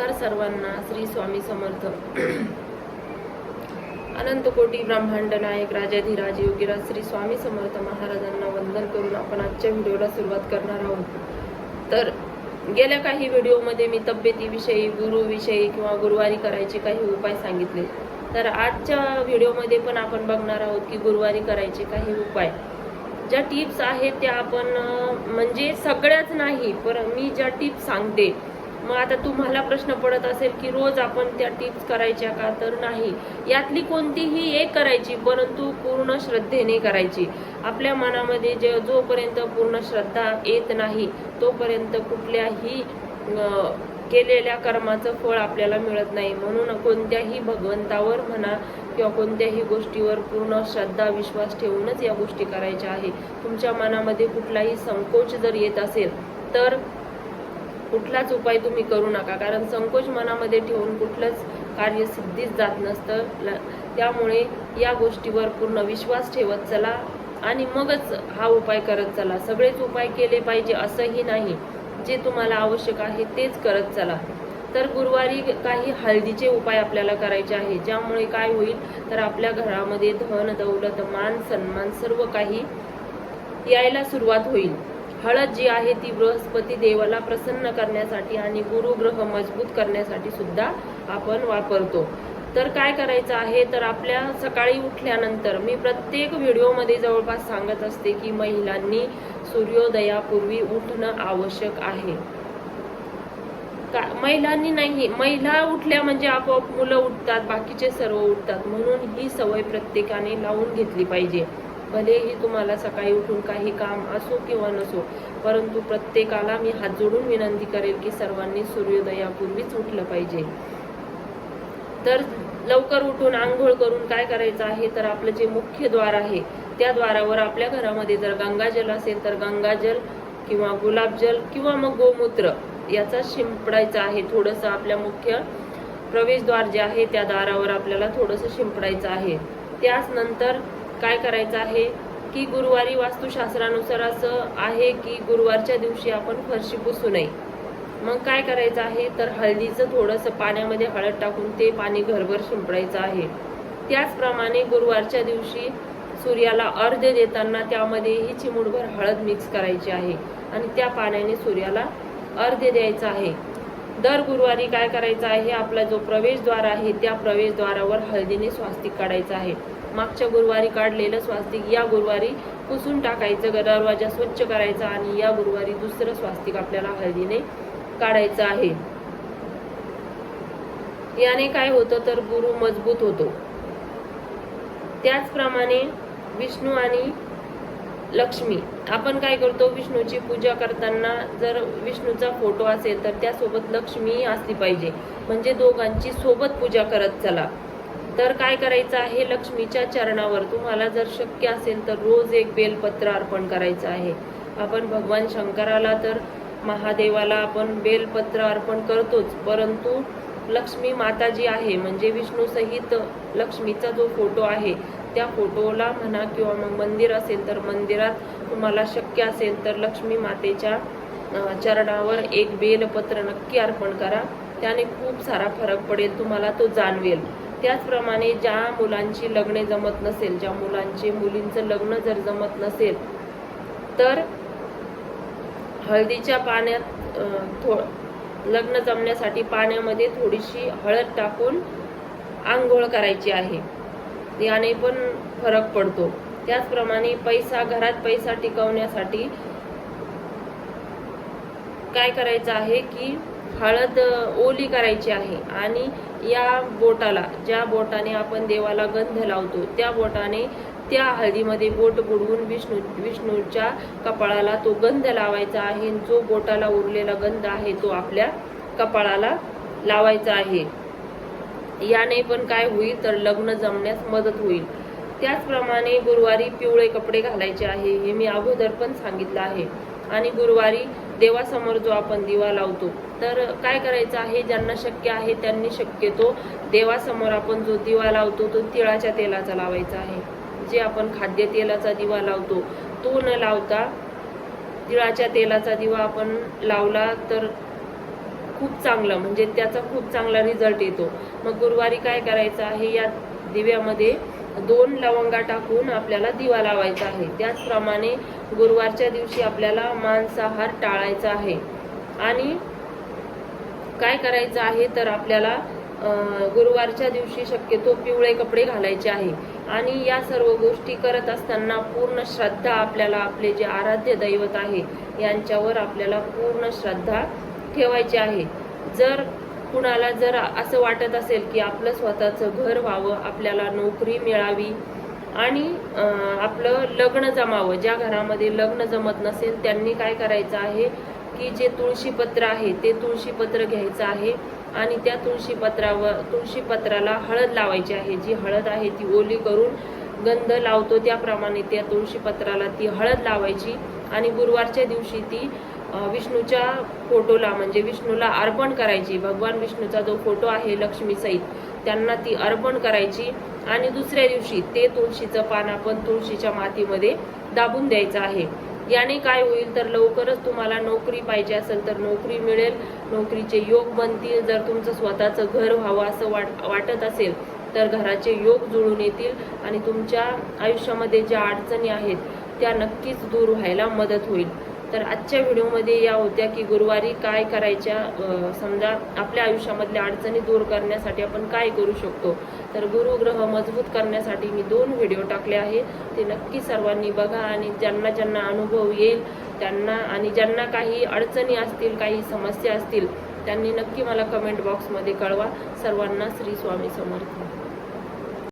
नमस्कार सर्वांना श्री स्वामी समर्थ. अनंत कोटी ब्रह्मांड नायक राजाधिराज योगीराज श्री स्वामी समर्थ महाराजांना वंदन करून आपण आजच्या व्हिडिओला सुरुवात करणार आहोत. तर गेल्या काही व्हिडिओमध्ये मी तब्येतीविषयी गुरुविषयी किंवा गुरुवारी करायचे काही उपाय सांगितले. तर आजच्या व्हिडिओमध्ये पण आपण बघणार आहोत की गुरुवारी करायचे काही उपाय. ज्या टिप्स आहेत त्या आपण म्हणजे सगळ्याच नाही पर मी ज्या टिप्स सांगते मग आता तुम्हाला प्रश्न पडत असेल की रोज आपण त्या टिप्स करायच्या का? तर नाही. यातली कोणतीही एक करायची परंतु पूर्ण श्रद्धेने करायची. आपल्या मनामध्ये जे जोपर्यंत पूर्ण श्रद्धा येत नाही तोपर्यंत कुठल्याही केलेल्या कर्माचं फळ आपल्याला मिळत नाही. म्हणून कोणत्याही भगवंतावर म्हणा किंवा कोणत्याही गोष्टीवर पूर्ण श्रद्धा विश्वास ठेवूनच या गोष्टी करायच्या आहे तुमच्या मनामध्ये कुठलाही संकोच जर येत असेल तर कुठलाच उपाय तुम्ही करू नका. कारण संकोच मनामध्ये ठेवून कुठलंच कार्य सिद्धीच जात नसतं. त्यामुळे या गोष्टीवर पूर्ण विश्वास ठेवत चला आणि मगच हा उपाय करत चला. सगळेच उपाय केले पाहिजे असंही नाही. जे तुम्हाला आवश्यक आहे तेच करत चला. तर गुरुवारी काही हळदीचे उपाय आपल्याला करायचे आहे. ज्यामुळे काय होईल? तर आपल्या घरामध्ये धन दौलत मान सन्मान सर्व काही यायला सुरुवात होईल. हळद जी आहे ती बृहस्पती देवाला प्रसन्न करण्यासाठी आणि गुरुग्रह मजबूत करण्यासाठी सुद्धा आपण वापरतो. तर काय करायचं आहे? तर आपल्या सकाळी उठल्यानंतर मी प्रत्येक व्हिडिओमध्ये जवळपास सांगत असते की महिलांनी सूर्योदयापूर्वी उठणं आवश्यक आहे. का? महिलांनी नाही. महिला उठल्या म्हणजे आपोआप मुलं उठतात बाकीचे सर्व उठतात. म्हणून ही सवय प्रत्येकाने लावून घेतली पाहिजे. भलेही तुम्हाला सकाळी उठून काही काम असो किंवा नसो परंतु प्रत्येकाला मी हात जोडून विनंती करेल की सर्वांनी सूर्योदयापूर्वीच उठलं पाहिजे. तर लवकर उठून आंघोळ करून काय करायचं आहे? तर आपलं जे मुख्य द्वार आहे त्या द्वारावर आपल्या घरामध्ये जर गंगाजल असेल तर गंगाजल किंवा गुलाबजल किंवा मग गोमूत्र याचा शिंपडायचा आहे. थोडंसं आपल्या मुख्य प्रवेशद्वार जे आहे त्या दारावर आपल्याला थोडंसं शिंपडायचं आहे. त्याच नंतर काय करायचं आहे? की गुरुवारी वास्तुशास्त्रानुसार असं आहे की गुरुवारच्या दिवशी आपण फरशी पुसू नये. मग काय करायचं आहे? तर हळदीचं थोडंसं पाण्यामध्ये हळद टाकून ते पाणी घरभर शिंपडायचं आहे. त्याचप्रमाणे गुरुवारच्या दिवशी सूर्याला अर्ध्य देताना त्यामध्येही चिमूटभर हळद मिक्स करायची आहे आणि त्या पाण्याने सूर्याला अर्ध्य द्यायचं आहे. दर गुरुवारी काय करायचं आहे? आपला जो प्रवेशद्वार आहे त्या प्रवेशद्वारावर हळदीने स्वास्तिक काढायचं आहे. मागच्या गुरुवारी काढलेलं स्वास्तिक या गुरुवारी पुसून टाकायचं दरवाजा स्वच्छ करायचा आणि या गुरुवारी दुसरं स्वास्तिक आपल्याला हळदीने काढायचं आहे. याने काय होतं तर गुरु मजबूत होतो. त्याचप्रमाणे विष्णू आणि लक्ष्मी. आपण काय करतो विष्णूची पूजा करताना जर विष्णूचा फोटो असेल तर त्यासोबत लक्ष्मी असली पाहिजे. म्हणजे दोघांची सोबत पूजा करत चला. तर काय करायचं आहे? लक्ष्मीच्या चरणावर. तुम्हाला जर शक्य असेल तर रोज एक बेलपत्र अर्पण करायचं आहे. आपण भगवान शंकराला तर महादेवाला आपण बेलपत्र अर्पण करतोच. परंतु लक्ष्मी माता जी आहे म्हणजे विष्णूसहित लक्ष्मीचा जो फोटो आहे त्या फोटोला म्हणा किंवा मग मंदिर असेल तर मंदिरात तुम्हाला शक्य असेल तर लक्ष्मी मातेच्या चरणावर एक बेलपत्र नक्की अर्पण करा. त्याने खूप सारा फरक पडेल तुम्हाला तो जाणवेल. त्याचप्रमाणे ज्या मुलांची लग्ने जमत नसेल ज्या मुलांचे मुलींचं लग्न जर जमत नसेल तर हळदीच्या पाण्यात थो लग्न जमण्यासाठी पाण्यामध्ये थोडीशी हळद टाकून आंघोळ करायची आहे. याने पण फरक पडतो. त्याचप्रमाणे पैसा घरात पैसा टिकवण्यासाठी काय करायचं आहे की हळद ओली करायची आहे आणि या बोटाला ज्या बोटाने आपण देवाला गंध लावतो त्या बोटाने त्या हळदीमध्ये बोट बुडवून विष्णू विष्णूच्या कपाळाला तो गंध लावायचा आहे. जो बोटाला उरलेला गंध आहे तो आपल्या कपाळाला लावायचा आहे. याने पण काय होईल तर लग्न जमण्यास मदत होईल. त्याचप्रमाणे गुरुवारी पिवळे कपडे घालायचे आहे हे मी अगोदर पण सांगितलं आहे. आणि गुरुवारी देवासमोर जो आपण दिवा लावतो तर काय करायचं आहे? ज्यांना शक्य आहे त्यांनी शक्यतो देवासमोर आपण जो दिवा लावतो तो तिळाच्या तेलाचा लावायचा आहे. जे आपण खाद्यतेलाचा दिवा लावतो तो न लावता तिळाच्या तेलाचा दिवा आपण लावला तर खूप चांगलं म्हणजे त्याचा खूप चांगला रिझल्ट येतो. मग गुरुवारी काय करायचं आहे? या दिव्यामध्ये दोन लवंगा टाकून आपल्याला दिवा लावायचा आहे. त्याचप्रमाणे गुरुवारच्या दिवशी आपल्याला मांसाहार टाळायचा आहे. आणि काय करायचं आहे तर आपल्याला अं, गुरुवारच्या दिवशी शक्यतो पिवळे कपडे घालायचे आहे. आणि या सर्व गोष्टी करत असताना पूर्ण श्रद्धा आपल्याला आपले जे आराध्य दैवत आहे यांच्यावर आपल्याला पूर्ण श्रद्धा ठेवायची आहे. जर कुणाला जर असं वाटत असेल की आपलं स्वतःचं घर व्हावं आपल्याला नोकरी मिळावी आणि आपलं लग्न जमावं ज्या घरामध्ये लग्न जमत नसेल त्यांनी काय करायचं आहे की जे तुळशीपत्र आहे ते तुळशीपत्र घ्यायचं आहे आणि त्या तुळशीपत्रावर तुळशीपत्राला हळद लावायची आहे. जी हळद आहे ती ओली करून गंध लावतो. त्याप्रमाणे त्या तुळशीपत्राला ती हळद लावायची आणि गुरुवारच्या दिवशी ती विष्णूच्या फोटोला म्हणजे विष्णूला अर्पण करायची. भगवान विष्णूचा जो फोटो आहे लक्ष्मी सहित त्यांना ती अर्पण करायची आणि दुसऱ्या दिवशी ते तुळशीचं पान आपण तुळशीच्या मातीमध्ये दाबून द्यायचं आहे. याने काय होईल तर लवकरच तुम्हाला नोकरी पाहिजे असेल तर नोकरी मिळेल. नोकरीचे योग बनतील. जर तुमचं स्वतःचं घर व्हावं असं वाट वाटत असेल तर घराचे योग जुळून येतील आणि तुमच्या आयुष्यामध्ये ज्या अडचणी आहेत त्या नक्कीच दूर व्हायला मदत होईल. तर आजच्या व्हिडिओमध्ये या होत्या की गुरुवारी काय करायच्या समजा आपल्या आयुष्यामधल्या अडचणी दूर करण्यासाठी आपण काय करू शकतो. तर गुरुग्रह मजबूत करण्यासाठी मी दोन व्हिडिओ टाकले आहे ते नक्की सर्वांनी बघा आणि ज्यांना ज्यांना अनुभव येईल त्यांना आणि ज्यांना काही अडचणी असतील काही समस्या असतील त्यांनी नक्की मला कमेंट बॉक्समध्ये कळवा. सर्वांना श्री स्वामी समर्थ.